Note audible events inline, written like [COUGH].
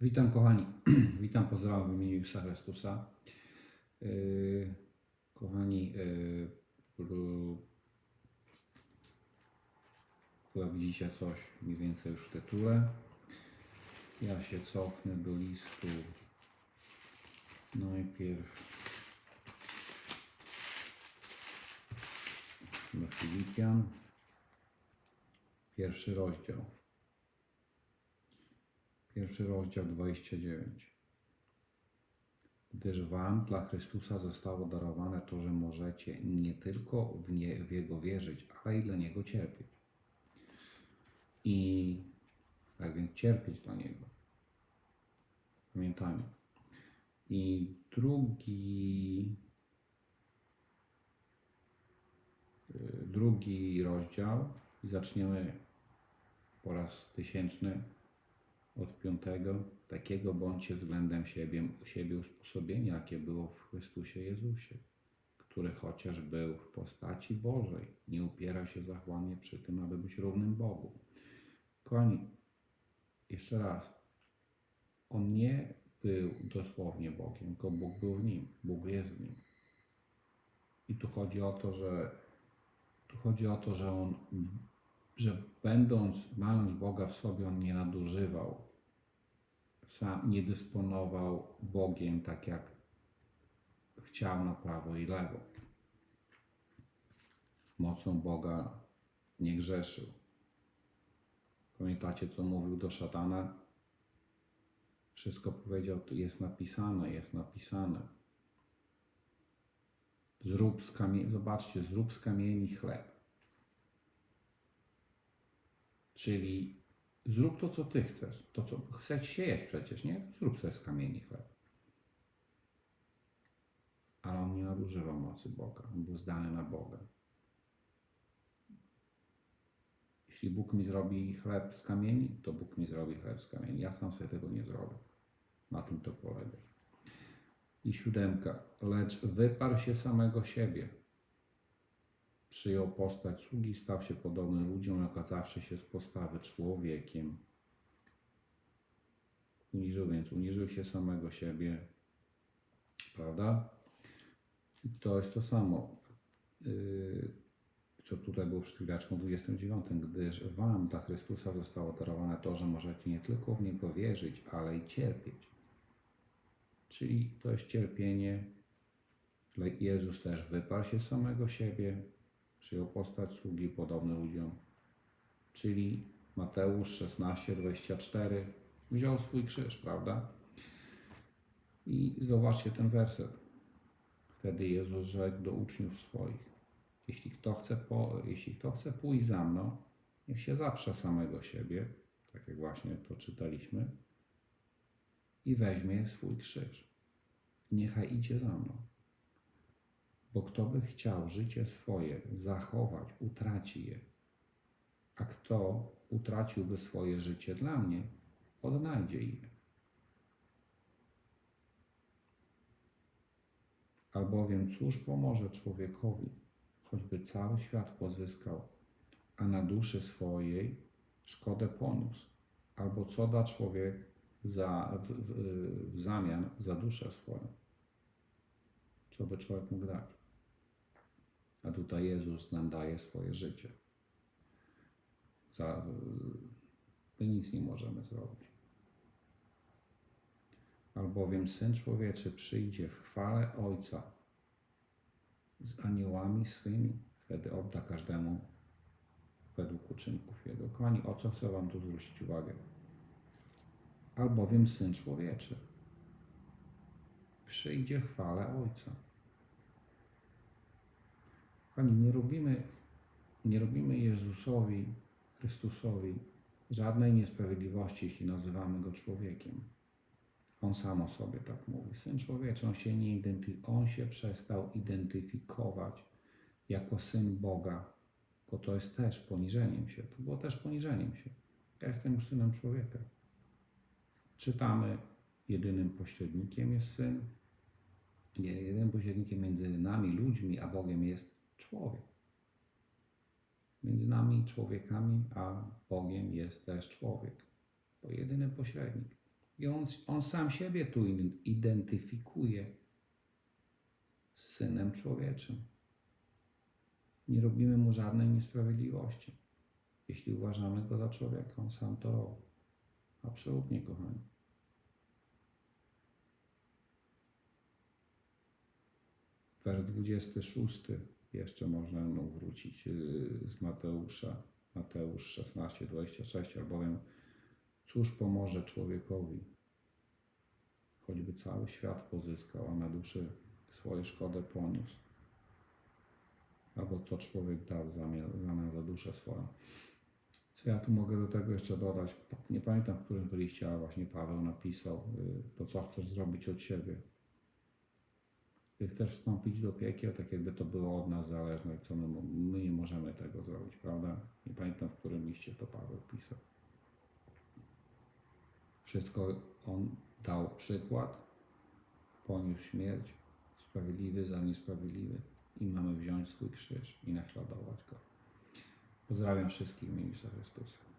Witam kochani, [CLEARS THROAT] witam, pozdrawiam w imieniu Jezusa Chrystusa. Yy, kochani, yy, chyba widzicie coś mniej więcej już w tytule. Ja się cofnę do listu najpierw do Filipian, pierwszy rozdział. Pierwszy rozdział 29. Gdyż wam dla Chrystusa zostało darowane to, że możecie nie tylko w, nie, w Jego wierzyć, ale i dla Niego cierpieć. I tak więc cierpieć dla Niego. Pamiętajmy. I drugi, y, drugi rozdział i zaczniemy po raz tysięczny od piątego, takiego bądźcie względem siebie, siebie usposobienia, jakie było w Chrystusie Jezusie, który chociaż był w postaci Bożej, nie upiera się zachłannie przy tym, aby być równym Bogu. Kochani, jeszcze raz, on nie był dosłownie Bogiem, tylko Bóg był w nim, Bóg jest w nim. I tu chodzi o to, że tu chodzi o to, że on że będąc, mając Boga w sobie, on nie nadużywał, sam nie dysponował Bogiem tak jak chciał na prawo i lewo. Mocą Boga nie grzeszył. Pamiętacie, co mówił do szatana? Wszystko powiedział, jest napisane, jest napisane. Zrób z kamieni, zobaczcie, zrób z kamieni chleb. Czyli zrób to, co ty chcesz. To, co chcesz się jeść przecież, nie? Zrób sobie z kamieni chleb. Ale on nie nadużywał mocy Boga. On był zdany na Boga. Jeśli Bóg mi zrobi chleb z kamieni, to Bóg mi zrobi chleb z kamieni. Ja sam sobie tego nie zrobię. Na tym to polega. I siódemka. Lecz wyparł się samego siebie przyjął postać sługi, stał się podobny ludziom, okazawszy się z postawy człowiekiem. Uniżył więc, uniżył się samego siebie, prawda? I to jest to samo, yy, co tutaj było przed chwileczką 29, gdyż wam dla Chrystusa zostało darowane to, że możecie nie tylko w Niego wierzyć, ale i cierpieć. Czyli to jest cierpienie. Jezus też wyparł się samego siebie, przyjął postać sługi podobny ludziom. Czyli Mateusz 16, 24 wziął swój krzyż, prawda? I zobaczcie ten werset. Wtedy Jezus rzekł do uczniów swoich: Jeśli kto chce, po, jeśli kto chce pójść za mną, niech się zaprze samego siebie, tak jak właśnie to czytaliśmy, i weźmie swój krzyż. Niechaj idzie za mną. Bo kto by chciał życie swoje zachować, utraci je. A kto utraciłby swoje życie dla mnie, odnajdzie je. Albowiem cóż pomoże człowiekowi, choćby cały świat pozyskał, a na duszy swojej szkodę poniósł? Albo co da człowiek za, w, w, w zamian za duszę swoją? Co by człowiek mógł dać? A tutaj Jezus nam daje swoje życie. Za, my nic nie możemy zrobić. Albowiem Syn Człowieczy przyjdzie w chwale Ojca z aniołami swymi, wtedy odda każdemu według uczynków Jego. Kochani, o co chcę Wam tu zwrócić uwagę? Albowiem Syn Człowieczy przyjdzie w chwale Ojca. Kochani, nie robimy, nie robimy Jezusowi, Chrystusowi żadnej niesprawiedliwości, jeśli nazywamy Go człowiekiem. On sam o sobie tak mówi. Syn człowieczy, on się, nie identy- on się przestał identyfikować jako syn Boga, bo to jest też poniżeniem się. To było też poniżeniem się. Ja jestem już synem człowieka. Czytamy, jedynym pośrednikiem jest syn, jedynym pośrednikiem między nami, ludźmi, a Bogiem jest człowiek. Między nami, człowiekami, a Bogiem jest też człowiek. To jedyny pośrednik. I on, on sam siebie tu identyfikuje z synem człowieczym. Nie robimy mu żadnej niesprawiedliwości. Jeśli uważamy go za człowieka, on sam to robi. Absolutnie, kochani. Wers 26 jeszcze można mu wrócić yy, z Mateusza. Mateusz 16, 26, albowiem cóż pomoże człowiekowi, choćby cały świat pozyskał, a na duszy swoje szkodę poniósł. Albo co człowiek da w zamian za duszę swoją. Co ja tu mogę do tego jeszcze dodać? Nie pamiętam, w którym to liście, ale właśnie Paweł napisał, y, to co chcesz zrobić od siebie. Chcesz wstąpić do piekieł, tak jakby to było od nas zależne, co my, my nie możemy tego zrobić, prawda? Nie pamiętam, w którym liście to Paweł pisał. Wszystko on dał przykład, poniósł śmierć, sprawiedliwy za niesprawiedliwy i mamy wziąć swój krzyż i naśladować go. Pozdrawiam wszystkich Jezusa Chrystusa.